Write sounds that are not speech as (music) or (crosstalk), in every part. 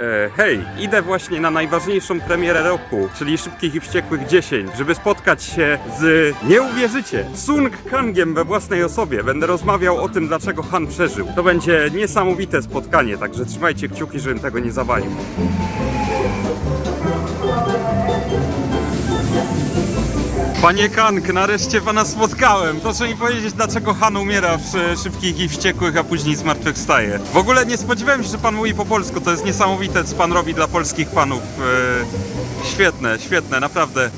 E, hej, idę właśnie na najważniejszą premierę roku, czyli Szybkich i Wściekłych 10, żeby spotkać się z, nie uwierzycie, Sung Kangiem we własnej osobie. Będę rozmawiał o tym, dlaczego Han przeżył. To będzie niesamowite spotkanie, także trzymajcie kciuki, żebym tego nie zawalił. Panie Kang, nareszcie pana spotkałem. Proszę mi powiedzieć, dlaczego Han umiera w Szybkich i Wściekłych, a później zmartwychwstaje. W ogóle nie spodziewałem się, że pan mówi po polsku. To jest niesamowite, co pan robi dla polskich fanów. E, Świetne, świetne, naprawdę.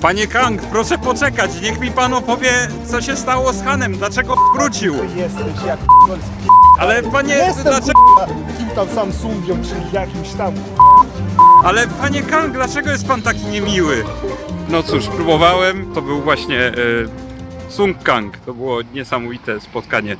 Panie Kang, proszę poczekać. Niech mi pan opowie, co się stało z Hanem. Dlaczego wrócił? Jesteś jak Ale panie, Jestem dlaczego... kim tam Samsungiem, czy jakimś tam Ale panie Kang, dlaczego jest pan taki niemiły? No cóż, próbowałem. To był właśnie e, Sung Kang. To było niesamowite spotkanie.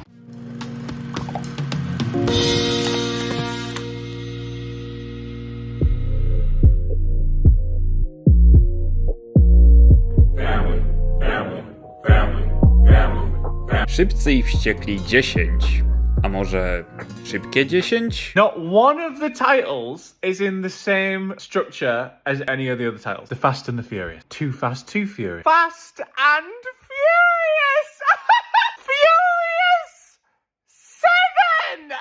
Szybcy i wściekli 10. A może szybkie 10? Not one of the titles is in the same structure as any of the other titles. The Fast and the Furious. Too Fast, Too Furious. Fast and Furious! (laughs) Furious! Seven!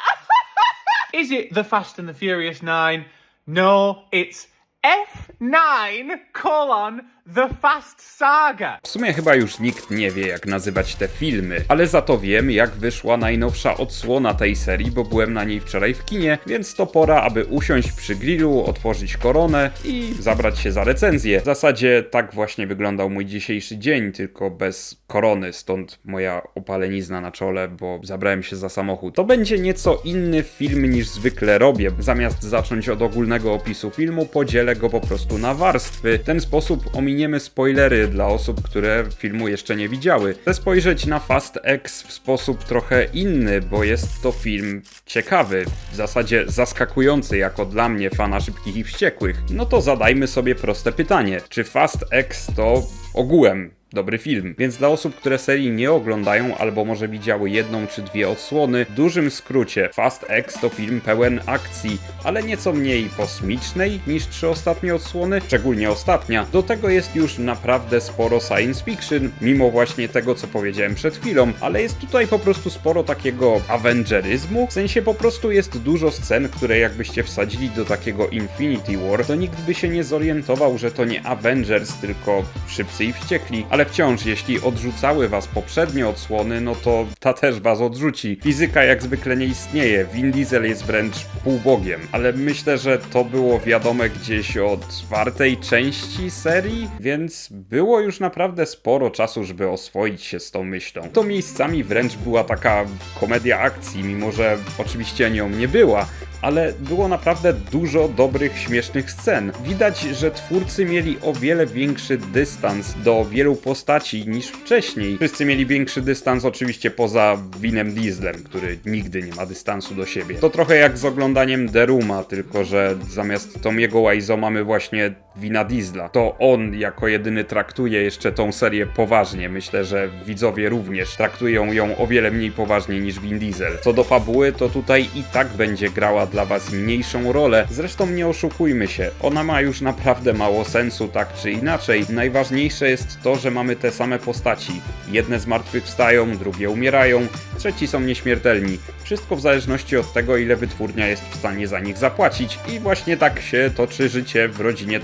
(laughs) is it The Fast and the Furious 9? No, it's F9 colon The Fast Saga. W sumie chyba już nikt nie wie, jak nazywać te filmy, ale za to wiem, jak wyszła najnowsza odsłona tej serii, bo byłem na niej wczoraj w kinie, więc to pora, aby usiąść przy grillu, otworzyć koronę i zabrać się za recenzję. W zasadzie tak właśnie wyglądał mój dzisiejszy dzień, tylko bez korony, stąd moja opalenizna na czole, bo zabrałem się za samochód. To będzie nieco inny film niż zwykle robię. Zamiast zacząć od ogólnego opisu filmu, podzielę go po prostu na warstwy. W ten sposób ominiemy spoilery dla osób, które filmu jeszcze nie widziały. Chcę spojrzeć na Fast X w sposób trochę inny, bo jest to film ciekawy, w zasadzie zaskakujący jako dla mnie fana szybkich i wściekłych. No to zadajmy sobie proste pytanie: czy Fast X to ogółem dobry film. Więc dla osób, które serii nie oglądają albo może widziały jedną czy dwie odsłony, w dużym skrócie Fast X to film pełen akcji, ale nieco mniej kosmicznej niż trzy ostatnie odsłony, szczególnie ostatnia. Do tego jest już naprawdę sporo science fiction, mimo właśnie tego, co powiedziałem przed chwilą, ale jest tutaj po prostu sporo takiego avengeryzmu, w sensie po prostu jest dużo scen, które jakbyście wsadzili do takiego Infinity War, to nikt by się nie zorientował, że to nie Avengers, tylko szybcy i wściekli, ale wciąż, jeśli odrzucały was poprzednie odsłony, no to ta też was odrzuci. Fizyka jak zwykle nie istnieje, Vin Diesel jest wręcz półbogiem, ale myślę, że to było wiadome gdzieś od czwartej części serii, więc było już naprawdę sporo czasu, żeby oswoić się z tą myślą. To miejscami wręcz była taka komedia akcji, mimo że oczywiście nią nie była, ale było naprawdę dużo dobrych, śmiesznych scen. Widać, że twórcy mieli o wiele większy dystans do wielu postaci niż wcześniej. Wszyscy mieli większy dystans oczywiście poza Winem Dieslem, który nigdy nie ma dystansu do siebie. To trochę jak z oglądaniem The Rooma, tylko że zamiast Tomiego Wiseau mamy właśnie Wina Diesla. To on jako jedyny traktuje jeszcze tą serię poważnie. Myślę, że widzowie również traktują ją o wiele mniej poważnie niż Vin Diesel. Co do fabuły, to tutaj i tak będzie grała dla was mniejszą rolę. Zresztą nie oszukujmy się, ona ma już naprawdę mało sensu, tak czy inaczej. Najważniejsze jest to, że mamy te same postaci. Jedne zmartwychwstają, drugie umierają, trzeci są nieśmiertelni. Wszystko w zależności od tego, ile wytwórnia jest w stanie za nich zapłacić. I właśnie tak się toczy życie w rodzinie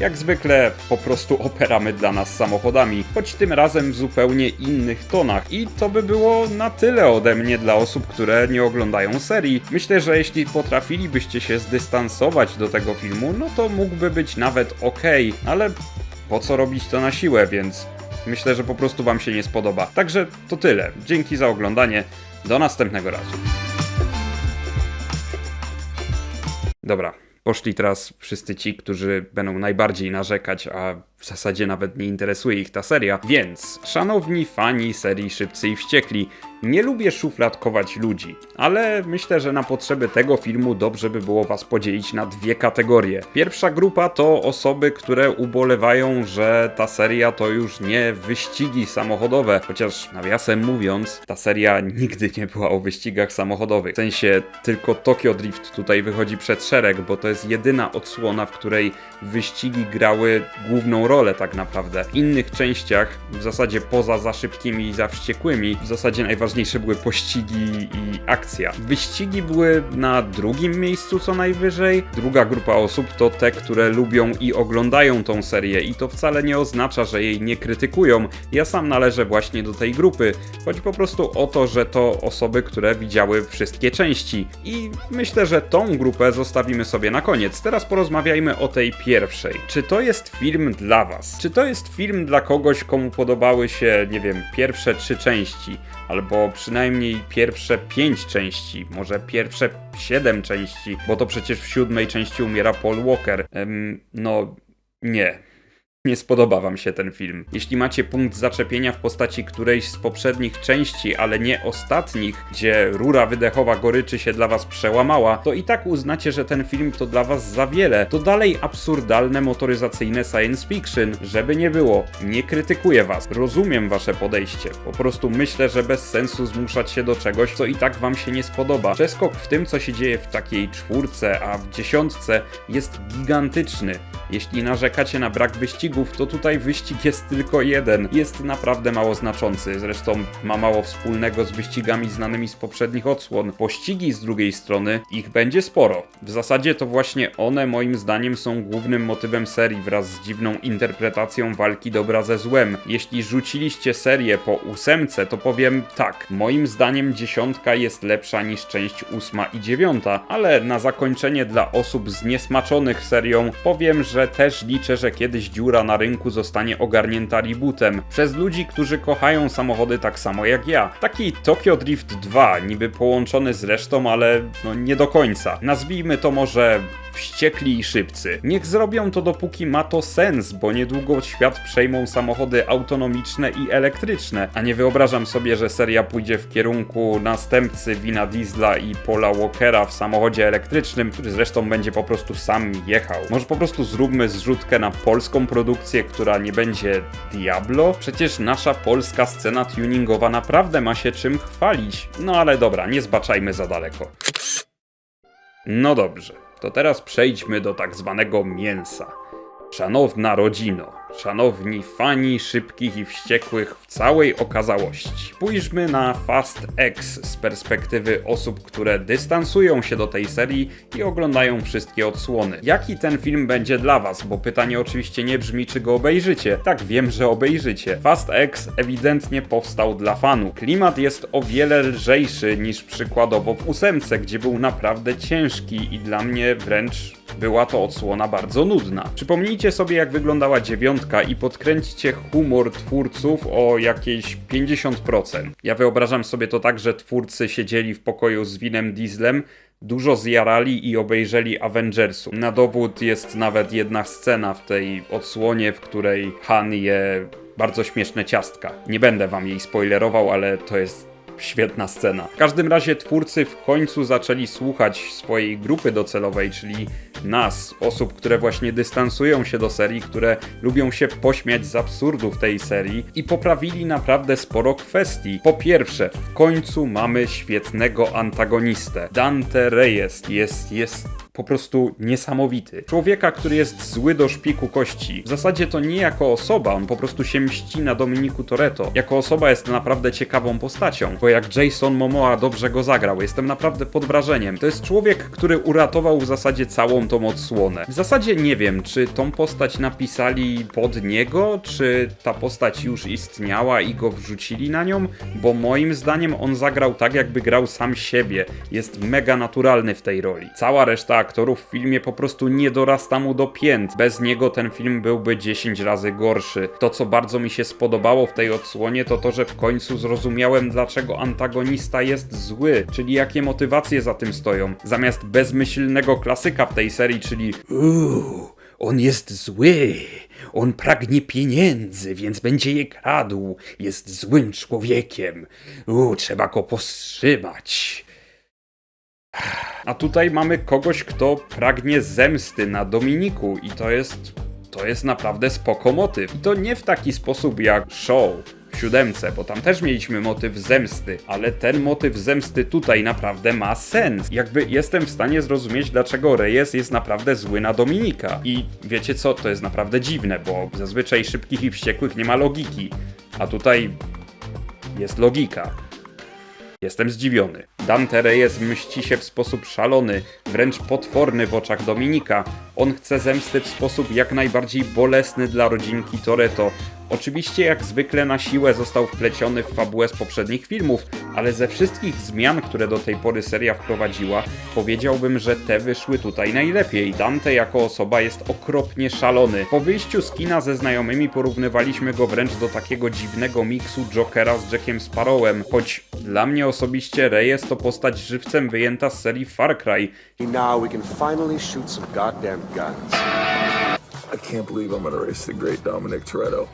Jak zwykle po prostu operamy dla nas samochodami, choć tym razem w zupełnie innych tonach. I to by było na tyle ode mnie dla osób, które nie oglądają serii. Myślę, że jeśli potrafilibyście się zdystansować do tego filmu, no to mógłby być nawet ok, ale po co robić to na siłę, więc myślę, że po prostu Wam się nie spodoba. Także to tyle. Dzięki za oglądanie. Do następnego razu. Dobra, poszli teraz wszyscy ci, którzy będą najbardziej narzekać, a w zasadzie nawet nie interesuje ich ta seria. Więc, szanowni fani serii Szybcy i Wściekli, nie lubię szufladkować ludzi, ale myślę, że na potrzeby tego filmu dobrze by było was podzielić na dwie kategorie. Pierwsza grupa to osoby, które ubolewają, że ta seria to już nie wyścigi samochodowe, chociaż nawiasem mówiąc, ta seria nigdy nie była o wyścigach samochodowych. W sensie tylko Tokyo Drift tutaj wychodzi przed szereg, bo to jest jedyna odsłona, w której wyścigi grały główną rolę tak naprawdę. W innych częściach, w zasadzie poza za szybkimi i za wściekłymi, w zasadzie najważniejsze były pościgi i akcja. Wyścigi były na drugim miejscu co najwyżej. Druga grupa osób to te, które lubią i oglądają tą serię i to wcale nie oznacza, że jej nie krytykują. Ja sam należę właśnie do tej grupy. Chodzi po prostu o to, że to osoby, które widziały wszystkie części. I myślę, że tą grupę zostawimy sobie na koniec. Teraz porozmawiajmy o tej pierwszej. Czy to jest film dla was? Czy to jest film dla kogoś, komu podobały się, nie wiem, pierwsze trzy części? Albo przynajmniej pierwsze pięć części, może pierwsze siedem części, bo to przecież w siódmej części umiera Paul Walker. Em, no, nie. Nie spodoba wam się ten film. Jeśli macie punkt zaczepienia w postaci którejś z poprzednich części, ale nie ostatnich, gdzie rura wydechowa goryczy się dla was przełamała, to i tak uznacie, że ten film to dla was za wiele. To dalej absurdalne motoryzacyjne science fiction. Żeby nie było, nie krytykuję was. Rozumiem wasze podejście. Po prostu myślę, że bez sensu zmuszać się do czegoś, co i tak wam się nie spodoba. Przeskok w tym, co się dzieje w takiej czwórce, a w dziesiątce jest gigantyczny. Jeśli narzekacie na brak wyścigów, to tutaj wyścig jest tylko jeden. Jest naprawdę mało znaczący, zresztą ma mało wspólnego z wyścigami znanymi z poprzednich odsłon. Pościgi z drugiej strony, ich będzie sporo. W zasadzie to właśnie one moim zdaniem są głównym motywem serii wraz z dziwną interpretacją walki dobra ze złem. Jeśli rzuciliście serię po ósemce, to powiem tak. Moim zdaniem dziesiątka jest lepsza niż część ósma i dziewiąta, ale na zakończenie dla osób zniesmaczonych serią powiem, że też liczę, że kiedyś dziura na rynku zostanie ogarnięta rebootem przez ludzi, którzy kochają samochody tak samo jak ja. Taki Tokyo Drift 2, niby połączony z resztą, ale no nie do końca. Nazwijmy to może wściekli i szybcy. Niech zrobią to dopóki ma to sens, bo niedługo świat przejmą samochody autonomiczne i elektryczne, a nie wyobrażam sobie, że seria pójdzie w kierunku następcy Wina Diesla i Paula Walkera w samochodzie elektrycznym, który zresztą będzie po prostu sam jechał. Może po prostu zróbmy zrzutkę na polską produkcję, która nie będzie Diablo? Przecież nasza polska scena tuningowa naprawdę ma się czym chwalić. No ale dobra, nie zbaczajmy za daleko. No dobrze, to teraz przejdźmy do tak zwanego mięsa. Szanowna rodzino, szanowni fani szybkich i wściekłych w całej okazałości. Spójrzmy na Fast X z perspektywy osób, które dystansują się do tej serii i oglądają wszystkie odsłony. Jaki ten film będzie dla was? Bo pytanie oczywiście nie brzmi, czy go obejrzycie. Tak, wiem, że obejrzycie. Fast X ewidentnie powstał dla fanów. Klimat jest o wiele lżejszy niż przykładowo w ósemce, gdzie był naprawdę ciężki i dla mnie wręcz była to odsłona bardzo nudna. Przypomnijcie sobie, jak wyglądała dziewiątka i podkręćcie humor twórców o jakieś 50%. Ja wyobrażam sobie to tak, że twórcy siedzieli w pokoju z Winem Dieslem, dużo zjarali i obejrzeli Avengersu. Na dowód jest nawet jedna scena w tej odsłonie, w której Han je bardzo śmieszne ciastka. Nie będę wam jej spoilerował, ale to jest Świetna scena. W każdym razie twórcy w końcu zaczęli słuchać swojej grupy docelowej, czyli nas, osób, które właśnie dystansują się do serii, które lubią się pośmiać z absurdów tej serii i poprawili naprawdę sporo kwestii. Po pierwsze, w końcu mamy świetnego antagonistę. Dante Reyes jest, jest po prostu niesamowity. Człowieka, który jest zły do szpiku kości. W zasadzie to nie jako osoba, on po prostu się mści na Dominiku Toretto. Jako osoba jest naprawdę ciekawą postacią, bo jak Jason Momoa dobrze go zagrał, jestem naprawdę pod wrażeniem. To jest człowiek, który uratował w zasadzie całą tą odsłonę. W zasadzie nie wiem, czy tą postać napisali pod niego, czy ta postać już istniała i go wrzucili na nią, bo moim zdaniem on zagrał tak, jakby grał sam siebie. Jest mega naturalny w tej roli. Cała reszta aktorów w filmie po prostu nie dorasta mu do pięt. Bez niego ten film byłby 10 razy gorszy. To, co bardzo mi się spodobało w tej odsłonie, to to, że w końcu zrozumiałem, dlaczego antagonista jest zły, czyli jakie motywacje za tym stoją. Zamiast bezmyślnego klasyka w tej serii, czyli uuu, On jest zły. On pragnie pieniędzy, więc będzie je kradł. Jest złym człowiekiem. U, trzeba go powstrzymać. A tutaj mamy kogoś, kto pragnie zemsty na Dominiku i to jest. To jest naprawdę spoko motyw. I to nie w taki sposób jak show w siódemce, bo tam też mieliśmy motyw zemsty, ale ten motyw zemsty tutaj naprawdę ma sens. Jakby jestem w stanie zrozumieć, dlaczego Reyes jest naprawdę zły na Dominika. I wiecie co, to jest naprawdę dziwne, bo zazwyczaj szybkich i wściekłych nie ma logiki, a tutaj jest logika. Jestem zdziwiony. Dante Reyes mści się w sposób szalony, wręcz potworny w oczach Dominika. On chce zemsty w sposób jak najbardziej bolesny dla rodzinki Toretto. Oczywiście jak zwykle na siłę został wpleciony w fabułę z poprzednich filmów, ale ze wszystkich zmian, które do tej pory seria wprowadziła, powiedziałbym, że te wyszły tutaj najlepiej. Dante jako osoba jest okropnie szalony. Po wyjściu z kina ze znajomymi porównywaliśmy go wręcz do takiego dziwnego miksu Jokera z Jackiem Sparrowem, choć dla mnie osobiście Reyes to postać żywcem wyjęta z serii Far Cry. Now we can finally shoot some goddamn guns. I can't believe I'm gonna race the great Dominic Toretto.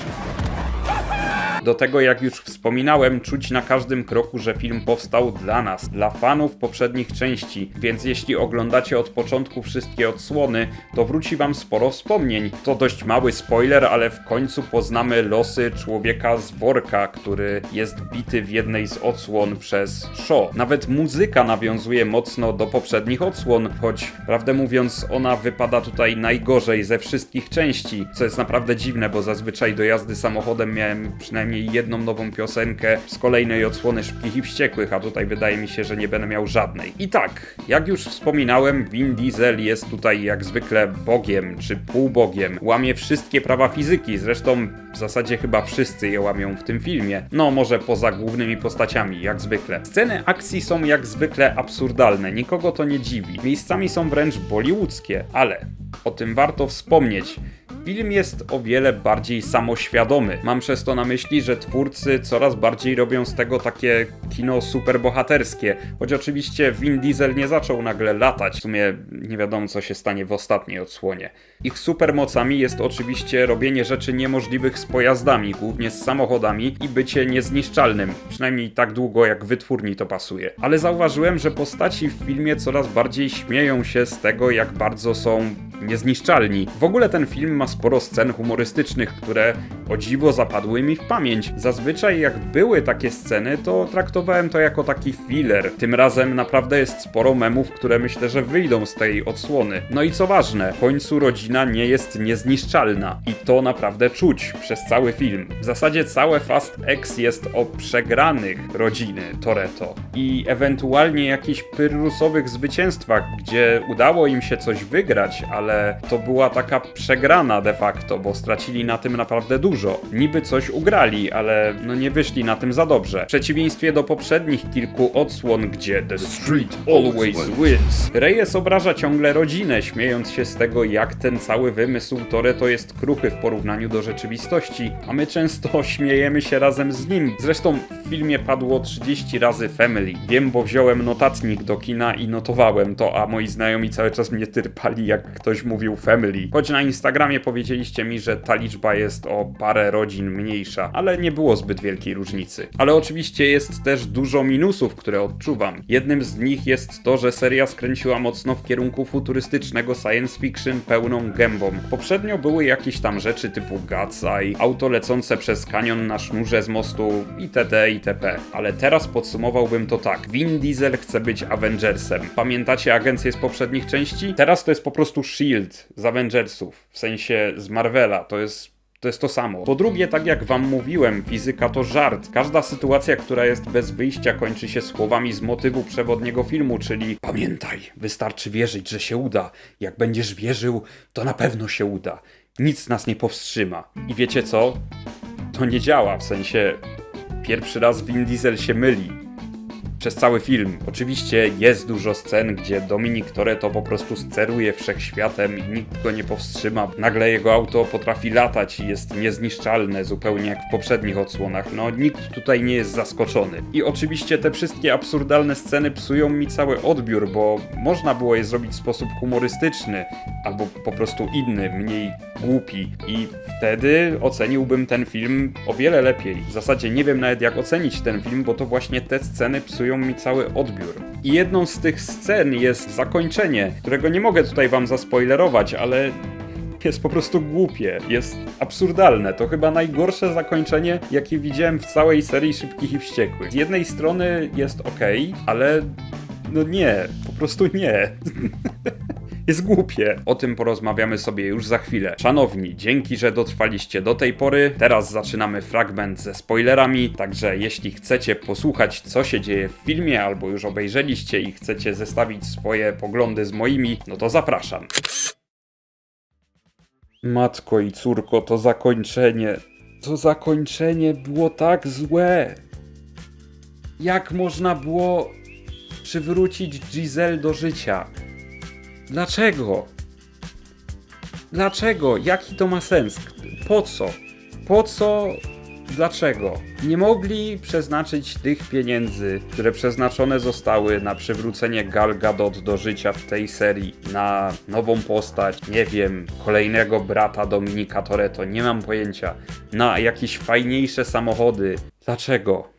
Do tego, jak już wspominałem, czuć na każdym kroku, że film powstał dla nas, dla fanów poprzednich części, więc jeśli oglądacie od początku wszystkie odsłony, to wróci wam sporo wspomnień. To dość mały spoiler, ale w końcu poznamy losy człowieka z worka, który jest bity w jednej z odsłon przez Shaw. Nawet muzyka nawiązuje mocno do poprzednich odsłon, choć prawdę mówiąc, ona wypada tutaj najgorzej ze wszystkich części, co jest naprawdę dziwne, bo zazwyczaj do jazdy samochodem miałem przynajmniej jedną nową piosenkę z kolejnej odsłony Szybkich i Wściekłych, a tutaj wydaje mi się, że nie będę miał żadnej. I tak, jak już wspominałem, Vin Diesel jest tutaj jak zwykle bogiem, czy półbogiem. Łamie wszystkie prawa fizyki, zresztą w zasadzie chyba wszyscy je łamią w tym filmie. No, może poza głównymi postaciami, jak zwykle. Sceny akcji są jak zwykle absurdalne, nikogo to nie dziwi. Miejscami są wręcz bollywoodzkie, ale o tym warto wspomnieć. Film jest o wiele bardziej samoświadomy. Mam przez to na myśli, że twórcy coraz bardziej robią z tego takie kino superbohaterskie. Choć oczywiście Vin Diesel nie zaczął nagle latać. W sumie nie wiadomo, co się stanie w ostatniej odsłonie. Ich supermocami jest oczywiście robienie rzeczy niemożliwych z pojazdami, głównie z samochodami i bycie niezniszczalnym. Przynajmniej tak długo, jak wytwórni to pasuje. Ale zauważyłem, że postaci w filmie coraz bardziej śmieją się z tego, jak bardzo są niezniszczalni. W ogóle ten film ma sporo scen humorystycznych, które o dziwo zapadły mi w pamięć. Zazwyczaj jak były takie sceny, to traktowałem to jako taki filler. Tym razem naprawdę jest sporo memów, które myślę, że wyjdą z tej odsłony. No i co ważne, w końcu rodzina nie jest niezniszczalna. I to naprawdę czuć przez cały film. W zasadzie całe Fast X jest o przegranych rodziny Toretto i ewentualnie jakichś pyrrusowych zwycięstwach, gdzie udało im się coś wygrać, ale to była taka przegrana de facto, bo stracili na tym naprawdę dużo. Niby coś ugrali, ale no nie wyszli na tym za dobrze. W przeciwieństwie do poprzednich kilku odsłon, gdzie The Street always wins. Reyes obraża ciągle rodzinę, śmiejąc się z tego, jak ten cały wymysł Toretto jest kruchy w porównaniu do rzeczywistości, a my często (laughs) śmiejemy się razem z nim. Zresztą w filmie padło 30 razy family. Wiem, bo wziąłem notatnik do kina i notowałem to, a moi znajomi cały czas mnie tyrpali, jak ktoś mówił family. Choć na Instagramie powiedzieliście mi, że ta liczba jest o parę rodzin mniejsza, ale nie było zbyt wielkiej różnicy. Ale oczywiście jest też dużo minusów, które odczuwam. Jednym z nich jest to, że seria skręciła mocno w kierunku futurystycznego science fiction pełną gębą. Poprzednio były jakieś tam rzeczy typu Eye, auto lecące przez kanion na sznurze z mostu itd. itp. Ale teraz podsumowałbym to tak. Vin Diesel chce być Avengersem. Pamiętacie agencję z poprzednich części? Teraz to jest po prostu SHIELD z Avengersów, w sensie z Marvela. To jest to jest to samo. Po drugie, tak jak wam mówiłem, fizyka to żart. Każda sytuacja, która jest bez wyjścia, kończy się słowami z motywu przewodniego filmu, czyli Pamiętaj, wystarczy wierzyć, że się uda. Jak będziesz wierzył, to na pewno się uda. Nic nas nie powstrzyma. I wiecie co? To nie działa, w sensie pierwszy raz Vin Diesel się myli przez cały film. Oczywiście jest dużo scen, gdzie Dominik Toretto po prostu steruje wszechświatem i nikt go nie powstrzyma. Nagle jego auto potrafi latać i jest niezniszczalne, zupełnie jak w poprzednich odsłonach. No, nikt tutaj nie jest zaskoczony. I oczywiście te wszystkie absurdalne sceny psują mi cały odbiór, bo można było je zrobić w sposób humorystyczny, albo po prostu inny, mniej głupi i wtedy oceniłbym ten film o wiele lepiej. W zasadzie nie wiem nawet jak ocenić ten film, bo to właśnie te sceny psują mi cały odbiór. I jedną z tych scen jest zakończenie, którego nie mogę tutaj wam zaspoilerować, ale jest po prostu głupie, jest absurdalne. To chyba najgorsze zakończenie, jakie widziałem w całej serii Szybkich i Wściekłych. Z jednej strony jest ok, ale no nie, po prostu nie. (laughs) Jest głupie. O tym porozmawiamy sobie już za chwilę. Szanowni, dzięki, że dotrwaliście do tej pory. Teraz zaczynamy fragment ze spoilerami, także jeśli chcecie posłuchać, co się dzieje w filmie, albo już obejrzeliście i chcecie zestawić swoje poglądy z moimi, no to zapraszam. Matko i córko, to zakończenie. To zakończenie było tak złe. Jak można było przywrócić Giselle do życia? Dlaczego? Dlaczego? Jaki to ma sens? Po co? Po co? Dlaczego? Nie mogli przeznaczyć tych pieniędzy, które przeznaczone zostały na przywrócenie Gal Gadot do życia w tej serii, na nową postać, nie wiem, kolejnego brata Dominika Toretto, nie mam pojęcia, na jakieś fajniejsze samochody. Dlaczego?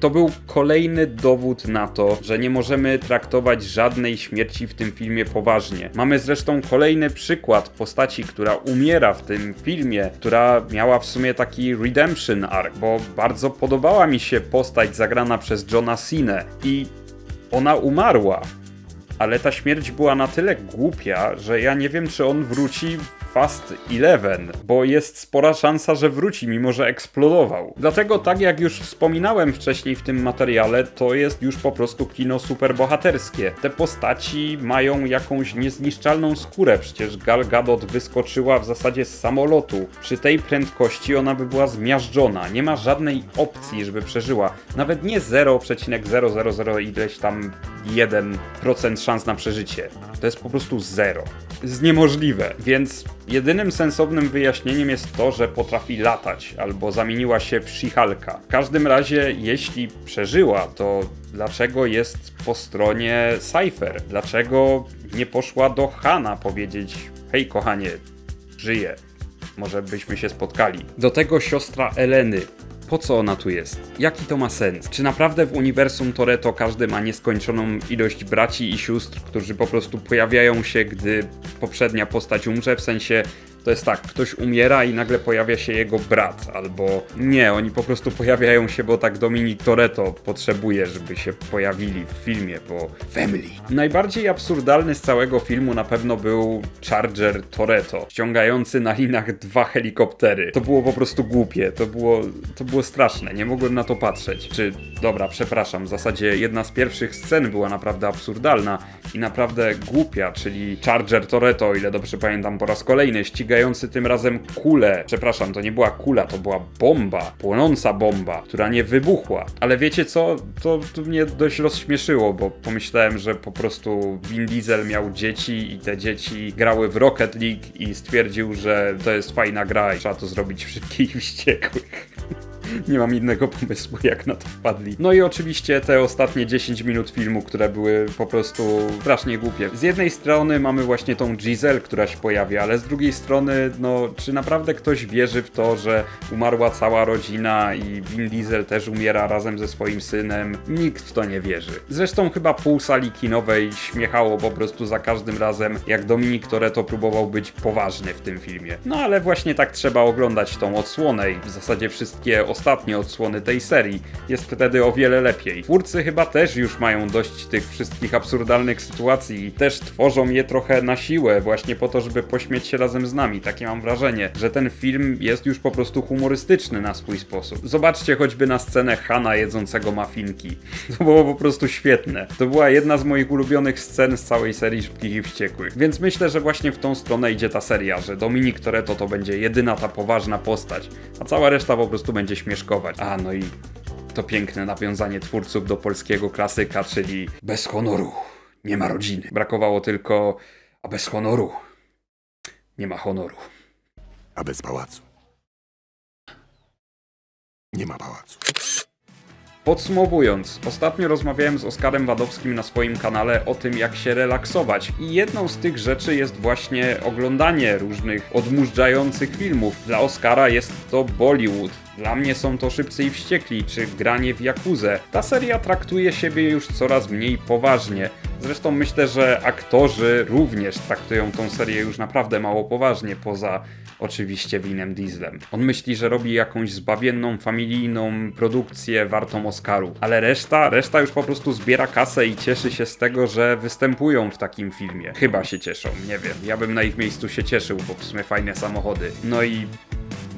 To był kolejny dowód na to, że nie możemy traktować żadnej śmierci w tym filmie poważnie. Mamy zresztą kolejny przykład postaci, która umiera w tym filmie, która miała w sumie taki redemption arc, bo bardzo podobała mi się postać zagrana przez Johna Cena i ona umarła. Ale ta śmierć była na tyle głupia, że ja nie wiem, czy on wróci Fast Eleven, bo jest spora szansa, że wróci, mimo że eksplodował. Dlatego, tak jak już wspominałem wcześniej w tym materiale, to jest już po prostu kino superbohaterskie. Te postaci mają jakąś niezniszczalną skórę, przecież Gal Gadot wyskoczyła w zasadzie z samolotu. Przy tej prędkości ona by była zmiażdżona, nie ma żadnej opcji, żeby przeżyła. Nawet nie 0,000 ileś tam 1% szans na przeżycie. To jest po prostu zero. Jest niemożliwe, więc jedynym sensownym wyjaśnieniem jest to, że potrafi latać albo zamieniła się w She-Hulka. W każdym razie, jeśli przeżyła, to dlaczego jest po stronie Cypher? Dlaczego nie poszła do Hana powiedzieć: Hej, kochanie, żyję. Może byśmy się spotkali. Do tego siostra Eleny. Po co ona tu jest? Jaki to ma sens? Czy naprawdę w uniwersum Toreto każdy ma nieskończoną ilość braci i sióstr, którzy po prostu pojawiają się, gdy poprzednia postać umrze? W sensie to jest tak, ktoś umiera i nagle pojawia się jego brat, albo nie, oni po prostu pojawiają się, bo tak Dominik Toretto potrzebuje, żeby się pojawili w filmie, bo family. Najbardziej absurdalny z całego filmu na pewno był Charger Toretto, ściągający na linach dwa helikoptery. To było po prostu głupie, to było, to było straszne, nie mogłem na to patrzeć. Czy, dobra, przepraszam, w zasadzie jedna z pierwszych scen była naprawdę absurdalna i naprawdę głupia, czyli Charger Toretto, o ile dobrze pamiętam po raz kolejny, ścigający tym razem kulę. Przepraszam, to nie była kula, to była bomba, płonąca bomba, która nie wybuchła. Ale wiecie co? To, to mnie dość rozśmieszyło, bo pomyślałem, że po prostu Vin Diesel miał dzieci i te dzieci grały w Rocket League i stwierdził, że to jest fajna gra i trzeba to zrobić w szybkich (laughs) i wściekłych. Nie mam innego pomysłu, jak na to wpadli. No i oczywiście te ostatnie 10 minut filmu, które były po prostu strasznie głupie. Z jednej strony mamy właśnie tą Giselle, która się pojawia, ale z drugiej strony, no, czy naprawdę ktoś wierzy w to, że umarła cała rodzina i Vin Diesel też umiera razem ze swoim synem? Nikt w to nie wierzy. Zresztą chyba pół sali kinowej śmiechało po prostu za każdym razem, jak Dominik Toretto próbował być poważny w tym filmie. No ale właśnie tak trzeba oglądać tą odsłonę i w zasadzie wszystkie ostatnie odsłony tej serii. Jest wtedy o wiele lepiej. Twórcy chyba też już mają dość tych wszystkich absurdalnych sytuacji i też tworzą je trochę na siłę, właśnie po to, żeby pośmieć się razem z nami. Takie mam wrażenie, że ten film jest już po prostu humorystyczny na swój sposób. Zobaczcie choćby na scenę Hana jedzącego mafinki. (laughs) To było po prostu świetne. To była jedna z moich ulubionych scen z całej serii Szybkich i Wściekłych. Więc myślę, że właśnie w tą stronę idzie ta seria, że Dominik Toretto to będzie jedyna ta poważna postać, a cała reszta po prostu będzie A, no i to piękne nawiązanie twórców do polskiego klasyka, czyli bez honoru nie ma rodziny. Brakowało tylko, a bez honoru nie ma honoru. A bez pałacu. Nie ma pałacu. Podsumowując, ostatnio rozmawiałem z Oskarem Wadowskim na swoim kanale o tym, jak się relaksować. I jedną z tych rzeczy jest właśnie oglądanie różnych odmurzających filmów. Dla Oscara jest to Bollywood. Dla mnie są to Szybcy i Wściekli, czy granie w Jakuzę. Ta seria traktuje siebie już coraz mniej poważnie. Zresztą myślę, że aktorzy również traktują tą serię już naprawdę mało poważnie, poza oczywiście Winem Dieslem. On myśli, że robi jakąś zbawienną, familijną produkcję wartą Oscaru, ale reszta, reszta już po prostu zbiera kasę i cieszy się z tego, że występują w takim filmie. Chyba się cieszą, nie wiem. Ja bym na ich miejscu się cieszył, bo w sumie fajne samochody. No i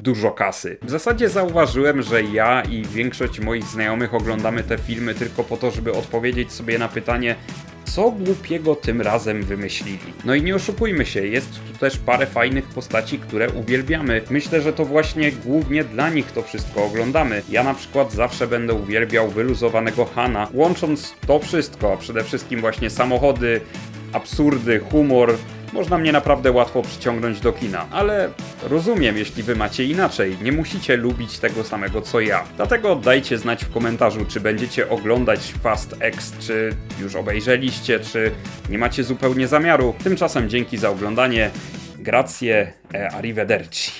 dużo kasy. W zasadzie zauważyłem, że ja i większość moich znajomych oglądamy te filmy tylko po to, żeby odpowiedzieć sobie na pytanie, co głupiego tym razem wymyślili. No i nie oszukujmy się, jest tu też parę fajnych postaci, które uwielbiamy. Myślę, że to właśnie głównie dla nich to wszystko oglądamy. Ja na przykład zawsze będę uwielbiał wyluzowanego Hana, łącząc to wszystko, a przede wszystkim właśnie samochody, absurdy, humor, można mnie naprawdę łatwo przyciągnąć do kina, ale rozumiem, jeśli wy macie inaczej. Nie musicie lubić tego samego co ja. Dlatego dajcie znać w komentarzu, czy będziecie oglądać Fast X, czy już obejrzeliście, czy nie macie zupełnie zamiaru. Tymczasem dzięki za oglądanie. Grazie e arrivederci.